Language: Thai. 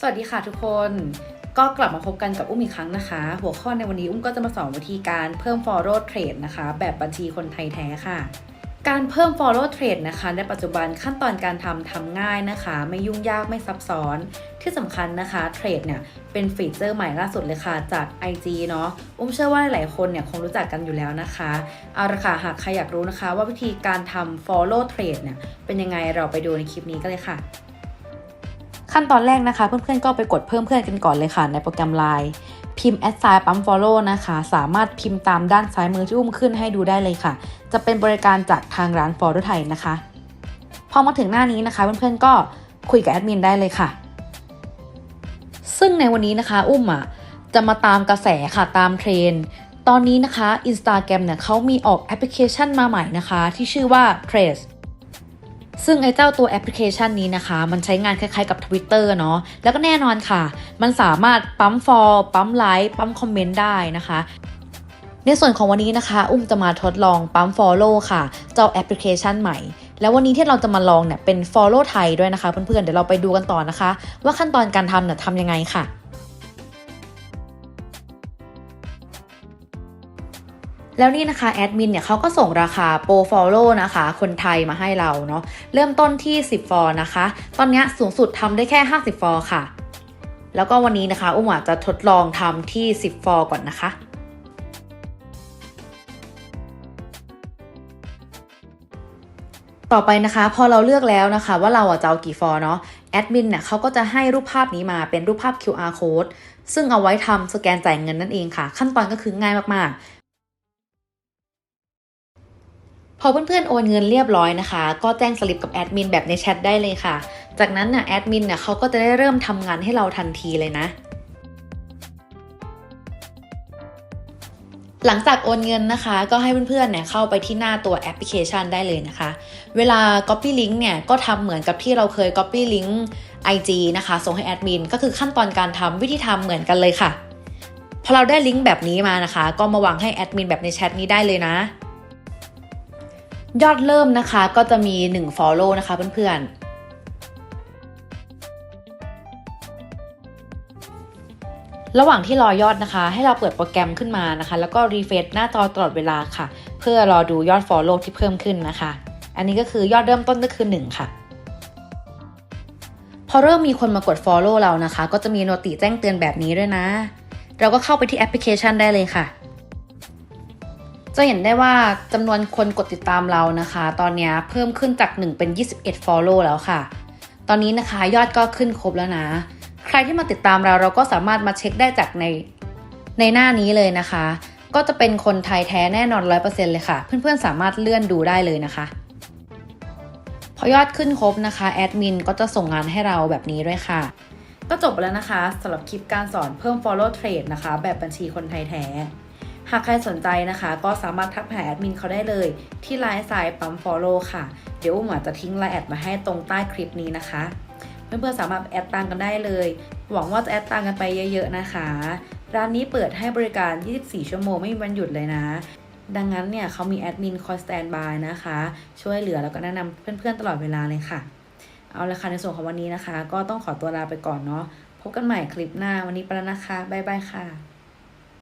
สวัสดีค่ะทุกคน ก็กลับมาพบกันกับอุ้มอีกครั้งนะคะ หัวข้อในวันนี้อุ้มก็จะมาสอนวิธีการเพิ่ม follow trade นะคะ แบบบัญชีคนไทยแท้ค่ะ การเพิ่ม follow trade นะคะ ในปัจจุบันขั้นตอนการทำทำง่ายนะคะ ไม่ยุ่งยากไม่ซับซ้อนที่สำคัญนะคะเทรดเนี่ยเป็นฟีเจอร์ใหม่ล่าสุดเลยค่ะจาก IG เนาะอุ้มเชื่อว่าหลายๆคนเนี่ยคงรู้จักกันอยู่แล้วนะคะเอาละค่ะหากใครอยากรู้นะคะ ว่าวิธีการทำ follow trade เนี่ยเป็นยังไงเราไปดูในคลิปนี้กันเลยค่ะ ขั้นตอนแรกนะคะ เพื่อนๆก็ไปกดเพิ่มเพื่อนกันก่อนเลยค่ะ ในโปรแกรม Line พิมพ์ add sign ปั๊ม follow นะคะ สามารถพิมพ์ตามด้านซ้ายมือที่อุ้มขึ้นให้ดูได้เลยค่ะ จะเป็นบริการจากทางร้าน follow ไทยนะคะ พอมาถึงหน้านี้นะคะ เพื่อนๆก็คุยกับแอดมินได้เลยค่ะ ซึ่งในวันนี้นะคะอุ้มอะจะมาตามกระแสค่ะตามเทรนตอนนี้นะคะ Instagram เนี่ยเขามีออกแอปพลิเคชันมาใหม่นะคะ ที่ชื่อว่า Trace ซึ่งไอ้เจ้าตัวแอปพลิเคชันนี้นะคะ มันใช้งานคล้ายๆกับ Twitter เนาะแล้วก็แน่นอนค่ะ มันสามารถปั๊มฟอลปั๊มไลค์ปั๊มคอมเมนต์ได้นะคะในส่วนของวันนี้นะคะ อุ้มจะมาทดลองปั๊ม Follow ค่ะ เจ้าแอปพลิเคชันใหม่ แล้ววันนี้ที่เราจะมาลองเนี่ยเป็น Follow ไทยด้วยนะคะเพื่อนๆ เดี๋ยวเราไปดูกันต่อนะคะ ว่าขั้นตอนการทำเนี่ยทำยังไงค่ะ แล้วนี่นะคะแอดมินเนี่ยเขาก็ส่งราคาโปร Follow นะคะ คนไทยมาให้เราเนาะเริ่มต้นที่ 10 ฟอร์นะคะ ตอนนี้สูงสุดทำได้แค่ 50 ฟอร์ค่ะ แล้วก็วันนี้นะคะ อุ้มอาจจะทดลองทำที่ 10 ฟอร์ก่อนนะคะต่อไปนะคะพอเราเลือกแล้วนะคะ ว่าเราจะเอากี่ฟอร์เนาะแอดมินเนี่ยเขาก็จะให้รูปภาพนี้มาเป็นรูปภาพ QR code ซึ่งเอาไว้ทำสแกนจ่ายเงินนั่นเองค่ะ ขั้นตอนก็คือง่ายมากๆ พอเพื่อนๆโอนเงินเรียบร้อยนะคะ ก็แจ้งสลิปกับแอดมินแบบในแชทได้เลยค่ะ จากนั้นน่ะแอดมินเนี่ยเขาก็จะได้เริ่มทำงานให้เราทันทีเลยนะ หลังจากโอนเงินนะคะ ก็ให้เพื่อนๆเนี่ยเข้าไปที่หน้าตัวแอปพลิเคชันได้เลยนะคะ เวลา Copy Link เนี่ยก็ทำเหมือนกับที่เราเคย Copy Link IG นะคะ ส่งให้แอดมินก็คือขั้นตอนการทำวิธีทำเหมือนกันเลยค่ะพอเราได้ลิงก์แบบนี้มานะคะ ก็มาวางให้แอดมินแบบในแชทนี้ได้เลยนะ ยอดเริ่มนะคะก็จะมี 1 follow นะคะเพื่อนๆ ระหว่างที่รอยอดนะคะ ให้เราเปิดโปรแกรมขึ้นมานะคะ แล้วก็รีเฟรชหน้าจอตลอดเวลาค่ะ เพื่อรอดูยอด follow ที่เพิ่มขึ้นนะคะ อันนี้ก็คือยอดเริ่มต้นก็คือ 1 ค่ะพอเริ่มมีคนมากด follow เรานะคะ ก็จะมีโนติแจ้งเตือนแบบนี้ด้วยนะ เราก็เข้าไปที่แอปพลิเคชันได้เลยค่ะ จะเห็นได้ว่าจำนวนคนกดติดตามเรานะคะ ตอนนี้เพิ่มขึ้นจาก 1 เป็น 21 follow แล้วค่ะ ตอนนี้นะคะยอดก็ขึ้นครบแล้วนะ ใครที่มาติดตามเราเราก็สามารถมาเช็คได้จากในในหน้านี้เลยนะคะ ก็จะเป็นคนไทยแท้แน่นอน 100%เลยค่ะ เพื่อนๆสามารถเลื่อนดูได้เลยนะคะ พอยอดขึ้นครบนะคะแอดมินก็จะส่งงานให้เราแบบนี้ด้วยค่ะ ก็จบไปแล้วนะคะสำหรับคลิปการสอนเพิ่ม follow trade นะคะ แบบบัญชีคนไทยแท้ หากใครสนใจนะคะ ก็สามารถทักหาแอดมินเขาได้เลย ที่ไลน์สายปั๊ม follow ค่ะ เดี๋ยวอุ้มอาจจะทิ้งไลน์แอดมาให้ตรงใต้คลิปนี้นะคะ เพื่อนๆสามารถแอดตามกันได้เลย หวังว่าจะแอดตามกันไปเยอะๆนะคะ ร้านนี้เปิดให้บริการ 24 ชั่วโมงไม่มีวันหยุดเลยนะดังนั้นเนี่ยเขามีแอดมินคอยสแตนบายนะคะ ช่วยเหลือแล้วก็แนะนำเพื่อนๆตลอดเวลาเลยค่ะ เอาละค่ะในส่วนของวันนี้นะคะ ก็ต้องขอตัวลาไปก่อนเนาะพบกันใหม่คลิปหน้าวันนี้ไปแล้วนะคะ บ๊ายบายค่ะ